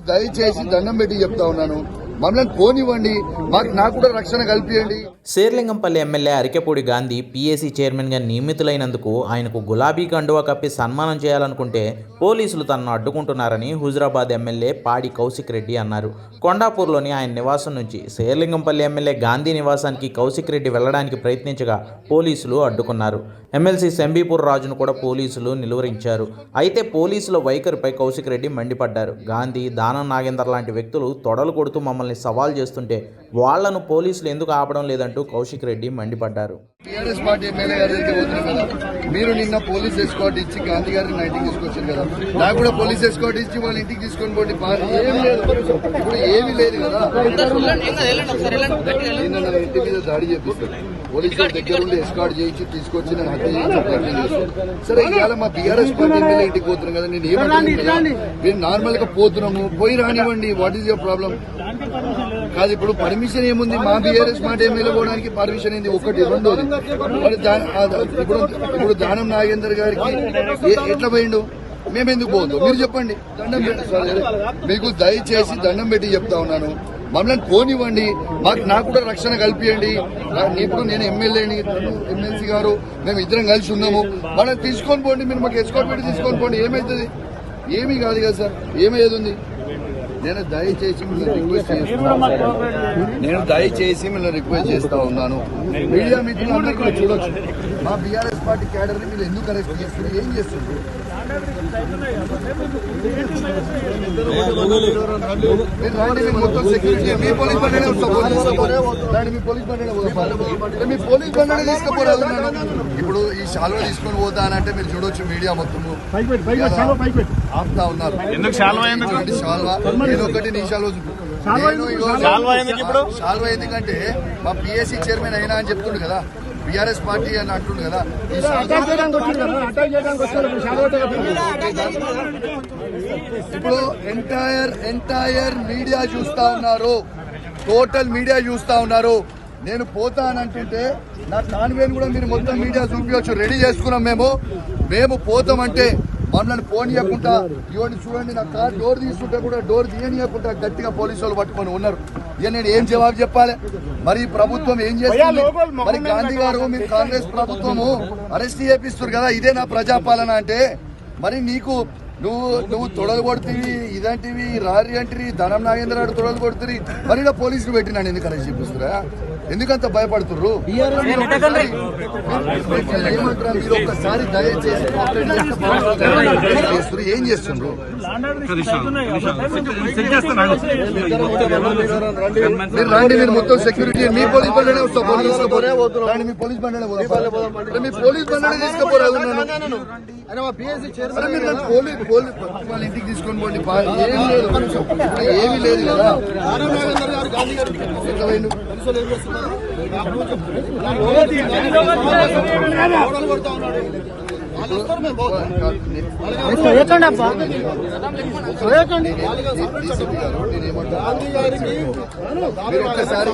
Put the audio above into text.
దయచేసి దండం పెట్టి చెప్తా ఉన్నాను. మమ్మల్ని పోనివ్వండి. మాకు నాకు కూడా రక్షణ కల్పియండి. శేర్లింగంపల్లి ఎమ్మెల్యే అరికెపూడి గాంధీ పీఏసీ చైర్మన్గా నియమితులైనందుకు ఆయనకు గులాబీ కండువా కప్పి సన్మానం చేయాలనుకుంటే పోలీసులు తనను అడ్డుకుంటున్నారని హుజురాబాద్ ఎమ్మెల్యే పాడి కౌశిక్ రెడ్డి అన్నారు. కొండాపూర్లోని ఆయన నివాసం నుంచి శేర్లింగంపల్లి ఎమ్మెల్యే గాంధీ నివాసానికి కౌశిక్ రెడ్డి వెళ్ళడానికి ప్రయత్నించగా పోలీసులు అడ్డుకున్నారు. ఎమ్మెల్సీ శంబీపూర్ రాజును కూడా పోలీసులు నిలువరించారు. అయితే పోలీసుల వైఖరిపై కౌశిక్ రెడ్డి మండిపడ్డారు. గాంధీ దానం నాగేందర్ లాంటి వ్యక్తులు తొడలు కొడుతూ మమ్మల్ని సవాల్ చేస్తుంటే వాళ్ళను పోలీసులు ఎందుకు ఆపడం లేదంటూ కౌశిక్ రెడ్డి మండిపడ్డారు టీఆర్ఎస్ పార్టీ ఎమ్మెల్యే గారి దగ్గరికి పోతున్నాం కదా మీరు నిన్న పోలీస్ ఎస్కాట్ ఇచ్చి గాంధీ గారిని నా ఇంటికి తీసుకొచ్చారు కదా నాకు కూడా పోలీస్ ఎస్కాట్ ఇచ్చి వాళ్ళ ఇంటికి తీసుకొని పోటీ ఏమి లేదు ఇప్పుడు ఏమీ లేదు కదా నిన్న నా ఇంటి మీద దాడి చేపిస్తారు పోలీసుల దగ్గర ఉండి ఎస్కాట్ చేయించి తీసుకొచ్చి నేను హత్య చేయించి ప్రయత్నం చేస్తాను సరే ఇవాళ మా బీఆర్ఎస్ పార్టీ ఎమ్మెల్యే ఇంటికి పోతున్నాం కదా నేను ఏమంటున్నాను మీరు నార్మల్గా పోతున్నాము. పోయి రానివ్వండి వాట్ ఈస్ యువర్ ప్రాబ్లం కాదు ఇప్పుడు పర్మిషన్ ఏముంది? మా బీఆర్ఎస్ మాట ఎమ్మెల్యే పోవడానికి పర్మిషన్ ఏంది? ఒకటి రెండోది. ఇప్పుడు ఇప్పుడు దానం నాగేందర్ గారికి ఎట్లా పోయిండు? మేము ఎందుకు పోదు మీరు చెప్పండి. దండం పెట్టి సరే, మీకు దయచేసి దండం పెట్టి చెప్తా ఉన్నాను. మమ్మల్ని పోనివ్వండి. మాకు నాకు కూడా రక్షణ కల్పియండి. ఇప్పుడు నేను ఎమ్మెల్యేని ఎమ్మెల్సీ గారు మేము ఇద్దరం కలిసి ఉన్నాము. మనం తీసుకొని పోండి. మీరు మాకు ఎస్కాట్ పెట్టి తీసుకొని పోండి. ఏమవుతుంది ఏమీ కాదు కదా సార్. ఏమయ్యేది ఉంది? నేను దయచేసి మిమ్మల్ని రిక్వెస్ట్ చేస్తున్నాను నేను దయచేసి మిమ్మల్ని రిక్వెస్ట్ చేస్తా ఉన్నాను. మీడియా మిత్రులు అందరూ కూడా చూడొచ్చు. మా బీఆర్ఎస్ పార్టీ క్యాడర్ని మీరు ఎందుకు అరెస్ట్ చేస్తున్నారు? ఏం చేస్తున్నారు? మీరు రాండి మీరు మొత్తం సెక్యూరిటీ మీ పోలీస్ బండి రాండి మీ పోలీస్ బండి మీ పోలీస్ బండి తీసుకుపోరాదు ఇప్పుడు ఈ శాలువ తీసుకొని పోతా అని అంటే మీరు చూడొచ్చు మీడియా మొత్తము. ఆపుతా ఉన్నారు. ఎందుకు శాలువ నేను ఒకటి నీ? శాలువ ఎందుకంటే మా పిఎస్సి చైర్మన్ అయినా అని చెప్తుండు కదా. బీఆర్ఎస్ పార్టీ అని అంటుండు కదా. ఇప్పుడు ఎంటైర్ ఎంటైర్ మీడియా చూస్తా ఉన్నారు. టోటల్ మీడియా చూస్తా ఉన్నారు. నేను పోతా అని అంటుంటే నా కాన్వేన్ కూడా మీరు మొత్తం మీడియా చూపించవచ్చు. రెడీ చేసుకున్నాం మేము. మేము పోతామంటే మమ్మల్ని పోనీయకుండా ఇవన్నీ చూడండి నా కార్ డోర్ తీసుకుంటే కూడా డోర్ తీయనీయకుండా గట్టిగా పోలీసు వాళ్ళు పట్టుకొని ఉన్నారు. ఇక నేను ఏం జవాబు చెప్పాలి? మరి ప్రభుత్వం ఏం చేస్తుంది? మరి గాంధీ గారు మీరు కాంగ్రెస్ ప్రభుత్వము అరెస్ట్ చేపిస్తారు కదా ఇదే నా ప్రజాపాలన అంటే మరి నీకు నువ్వు నువ్వు తొడలు కొడుతుంది ఇదంటివి రారి అంటివి ధనం నాగేంద్ర తొడలు కొడుతుంది మరి ఇలా పోలీసులు పెట్టినాను ఎందుకు అరెస్ట్ చేపిస్తురా ఎందుకంత భయపడుతుర్రు? మీరు ఒక్కసారి దయచేసి. ఏం చేస్తుండ్రు? మీరు రండి మీరు మొత్తం సెక్యూరిటీ మీ పోలీస్ బండి వస్తా పోలీస్ రండి మీ పోలీస్ బండి మీ పోలీస్ బండి నన్ను. పోలీస్ వాళ్ళ ఇంటికి తీసుకొని పోండి ఏమీ లేదు కదా. డీసీపీ గారు నేనేమంటా మీరు ఒక్కసారి